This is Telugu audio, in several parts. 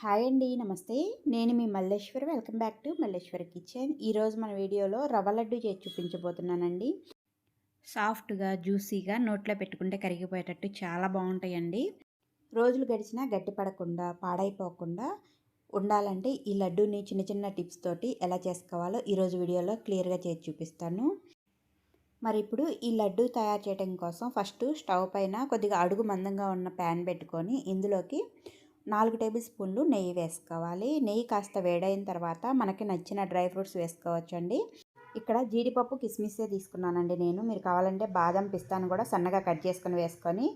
హాయ్ అండి నమస్తే. నేను మీ Malleswari. Welcome back to Malleswari kitchen. ఈరోజు మన వీడియోలో రవ్వ లడ్డు చేసి చూపించబోతున్నానండి. సాఫ్ట్గా జ్యూసీగా నోట్లో పెట్టుకుంటే కరిగిపోయేటట్టు చాలా బాగుంటాయండి. రోజులు గడిచినా గట్టిపడకుండా పాడైపోకుండా ఉండాలంటే ఈ లడ్డూని చిన్న చిన్న టిప్స్ తోటి ఎలా చేసుకోవాలో ఈరోజు వీడియోలో క్లియర్గా చేసి చూపిస్తాను. మరి ఇప్పుడు ఈ లడ్డు తయారు చేయడం కోసం ఫస్ట్ స్టవ్ పైన కొద్దిగా అడుగు మందంగా ఉన్న ప్యాన్ పెట్టుకొని ఇందులోకి నాలుగు టేబుల్ స్పూన్లు నెయ్యి వేసుకోవాలి. నెయ్యి కాస్త వేడైన తర్వాత మనకి నచ్చిన డ్రై ఫ్రూట్స్ వేసుకోవచ్చండి. ఇక్కడ జీడిపప్పు కిస్మిస్సే తీసుకున్నానండి నేను. మీరు కావాలంటే బాదం పిస్తాను కూడా సన్నగా కట్ చేసుకొని వేసుకొని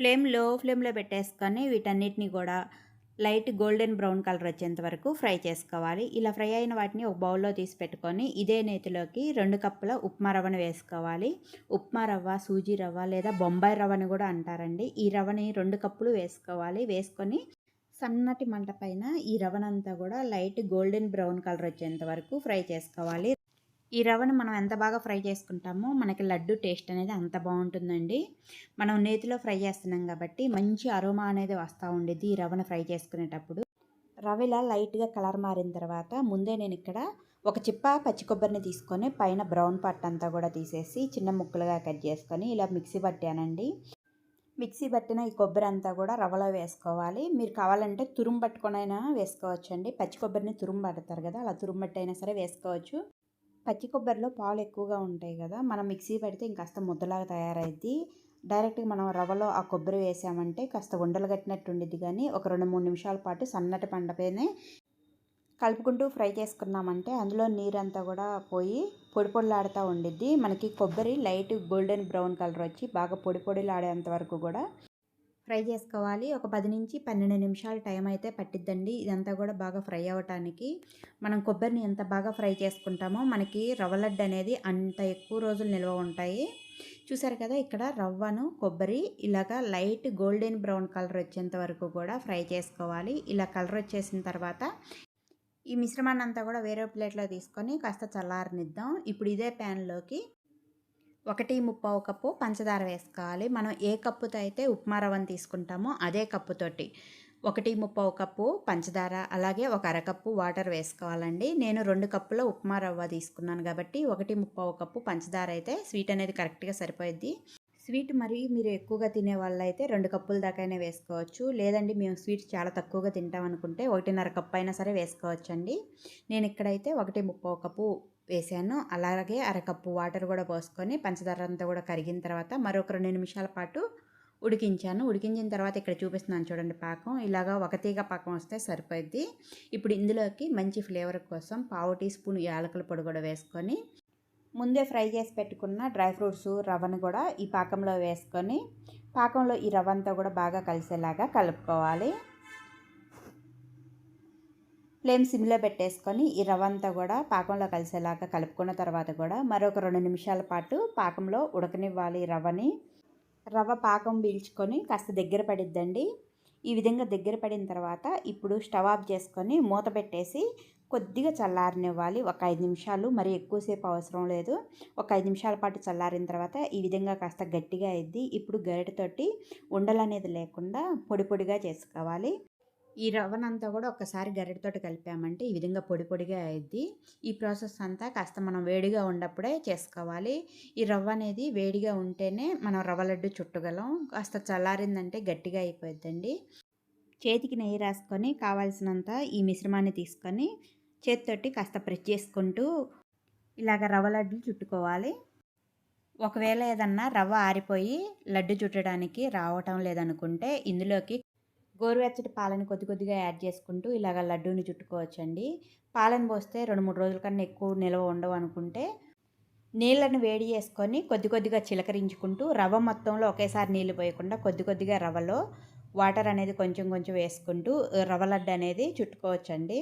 ఫ్లేమ్లో ఫ్లేమ్లో పెట్టేసుకొని వీటన్నిటిని కూడా లైట్ గోల్డెన్ బ్రౌన్ కలర్ వచ్చేంత వరకు ఫ్రై చేసుకోవాలి. ఇలా ఫ్రై అయిన వాటిని ఒక బౌల్లో తీసి పెట్టుకొని ఇదే నేతిలోకి రెండు కప్పుల ఉప్మా రవ్వను వేసుకోవాలి. ఉప్మా రవ్వ సూజీ రవ్వ లేదా బొంబాయి రవ్వని కూడా అంటారండి. ఈ రవ్వని రెండు కప్పులు వేసుకోవాలి. వేసుకొని సన్నటి మంట పైన ఈ రవ్వనంతా కూడా లైట్ గోల్డెన్ బ్రౌన్ కలర్ వచ్చేంత వరకు ఫ్రై చేసుకోవాలి. ఈ రవ్వను మనం ఎంత బాగా ఫ్రై చేసుకుంటామో మనకి లడ్డు టేస్ట్ అనేది అంత బాగుంటుందండి. మనం నేతిలో ఫ్రై చేస్తున్నాం కాబట్టి మంచి అరోమా అనేది వస్తూ ఉండేది ఈ రవ్వను ఫ్రై చేసుకునేటప్పుడు. రవ్వ ఇలా లైట్గా కలర్ మారిన తర్వాత ముందే నేను ఇక్కడ ఒక చిప్ప పచ్చి కొబ్బరిని తీసుకొని పైన బ్రౌన్ పట్టు అంతా కూడా తీసేసి చిన్న ముక్కలుగా కట్ చేసుకొని ఇలా మిక్సీ పట్టానండి. మిక్సీ పట్టిన ఈ కొబ్బరి అంతా కూడా రవ్వలో వేసుకోవాలి. మీరు కావాలంటే తురుము పట్టుకొనైనా వేసుకోవచ్చు అండి పచ్చి కొబ్బరిని తురుము పడతారు కదా అలా తురుము పట్టి అయినా సరే వేసుకోవచ్చు. పచ్చి కొబ్బరిలో పాలు ఎక్కువగా ఉంటాయి కదా మనం మిక్సీ పెడితే ఇంకాస్త ముద్దలాగా తయారైద్ది. డైరెక్ట్గా మనం రవ్వలో ఆ కొబ్బరి వేసామంటే కాస్త ఉండలు కట్టినట్టు ఉండిద్ది కానీ ఒక రెండు మూడు నిమిషాల పాటు సన్నటి పండపైనే కలుపుకుంటూ ఫ్రై చేసుకున్నామంటే అందులో నీరంతా కూడా పోయి పొడి పొడిలాడుతూ ఉండిద్ది. మనకి కొబ్బరి లైట్ గోల్డెన్ బ్రౌన్ కలర్ వచ్చి బాగా పొడి పొడిలాడేంత వరకు కూడా ఫ్రై చేసుకోవాలి. ఒక పది నుంచి పన్నెండు నిమిషాలు టైం అయితే పట్టిద్దండి. ఇదంతా కూడా బాగా ఫ్రై అవ్వటానికి. మనం కొబ్బరిని ఎంత బాగా ఫ్రై చేసుకుంటామో మనకి రవ్వ లడ్డు అనేది అంత ఎక్కువ రోజులు నిల్వ ఉంటాయి. చూసారు కదా ఇక్కడ రవ్వను కొబ్బరి ఇలాగా లైట్ గోల్డెన్ బ్రౌన్ కలర్ వచ్చేంత వరకు కూడా ఫ్రై చేసుకోవాలి. ఇలా కలర్ వచ్చేసిన తర్వాత ఈ మిశ్రమాన్ని అంతా కూడా వేరే ప్లేట్లో తీసుకొని కాస్త చల్లారనిద్దాం. ఇప్పుడు ఇదే ప్యాన్లోకి ఒకటి ముప్పావు కప్పు పంచదార వేసుకోవాలి. మనం ఏ కప్పుతో అయితే ఉప్మా రవ్వను తీసుకుంటామో అదే కప్పుతోటి ఒకటి ముప్పావు కప్పు పంచదార అలాగే ఒక అరకప్పు వాటర్ వేసుకోవాలండి. నేను రెండు కప్పుల ఉప్మా రవ్వ తీసుకున్నాను కాబట్టి ఒకటి ముప్పావు కప్పు పంచదార అయితే స్వీట్ అనేది కరెక్ట్గా సరిపోయిద్ది. స్వీట్ మరి మీరు ఎక్కువగా తినే వాళ్ళైతే రెండు కప్పుల దాకైనా వేసుకోవచ్చు. లేదండి మేము స్వీట్ చాలా తక్కువగా తింటాం అనుకుంటే ఒకటిన్నర కప్పు అయినా సరే వేసుకోవచ్చండి. నేను ఇక్కడైతే ఒకటి ముప్పావు కప్పు వేసాను. అలాగే అరకప్పు వాటర్ కూడా పోసుకొని పంచదార అంతా కూడా కరిగిన తర్వాత మరొక రెండు నిమిషాల పాటు ఉడికించాను. ఉడికించిన తర్వాత ఇక్కడ చూపిస్తున్నాను చూడండి పాకం. ఇలాగా ఒక తీగ పాకం వస్తే సరిపోద్ది ఇప్పుడు ఇందులోకి మంచి ఫ్లేవర్ కోసం పావు టీ స్పూన్ యాలకుల పొడి కూడా వేసుకొని ముందే ఫ్రై చేసి పెట్టుకున్న డ్రై ఫ్రూట్స్ రవ్వను కూడా ఈ పాకంలో వేసుకొని పాకంలో ఈ రవ్వ అంతా కూడా బాగా కలిసేలాగా కలుపుకోవాలి. ఫ్లేమ్ సిమ్లో పెట్టేసుకొని ఈ రవ్వ అంతా కూడా పాకంలో కలిసేలాగా కలుపుకున్న తర్వాత కూడా మరొక రెండు నిమిషాల పాటు పాకంలో ఉడకనివ్వాలి రవ్వని. రవ్వ పాకం పీల్చుకొని కాస్త దగ్గర పడిద్దండి. ఈ విధంగా దగ్గర పడిన తర్వాత ఇప్పుడు స్టవ్ ఆఫ్ చేసుకొని మూత పెట్టేసి కొద్దిగా చల్లారనివ్వాలి. ఒక ఐదు నిమిషాలు మరి ఎక్కువసేపు అవసరం లేదు. ఒక ఐదు నిమిషాల పాటు చల్లారిన తర్వాత ఈ విధంగా కాస్త గట్టిగా అయింది ఇప్పుడు గరిటతోటి ఉండలు అనేది లేకుండా పొడి పొడిగా చేసుకోవాలి. ఈ రవ్వనంతా కూడా ఒకసారి గరిటతోటి కలిపామంటే ఈ విధంగా పొడి పొడిగా అయింది ఈ ప్రాసెస్ అంతా కాస్త మనం వేడిగా ఉన్నప్పుడే చేసుకోవాలి. ఈ రవ్వ అనేది వేడిగా ఉంటేనే మనం రవ్వ లడ్డు చుట్టగలం. కాస్త చల్లారిందంటే గట్టిగా అయిపోద్దండి చేతికి నెయ్యి రాసుకొని కావాల్సినంత ఈ మిశ్రమాన్ని తీసుకొని చేతితోటి కాస్త ప్రెస్ చేసుకుంటూ ఇలాగ రవ్వ లడ్డు చుట్టుకోవాలి. ఒకవేళ ఏదన్నా రవ్వ ఆరిపోయి లడ్డు చుట్టడానికి రావటం లేదనుకుంటే ఇందులోకి గోరువెచ్చటి పాలని కొద్ది కొద్దిగా యాడ్ చేసుకుంటూ ఇలాగ లడ్డూని చుట్టుకోవచ్చండి. పాలను పోస్తే రెండు మూడు రోజుల కన్నా ఎక్కువ నిల్వ ఉండవు అనుకుంటే నీళ్ళను వేడి చేసుకొని కొద్ది కొద్దిగా చిలకరించుకుంటూ రవ్వ మొత్తంలో ఒకేసారి నీళ్ళు పోయకుండా కొద్ది కొద్దిగా రవ్వలో వాటర్ అనేది కొంచెం కొంచెం వేసుకుంటూ రవ్వ లడ్డు అనేది చుట్టుకోవచ్చండి.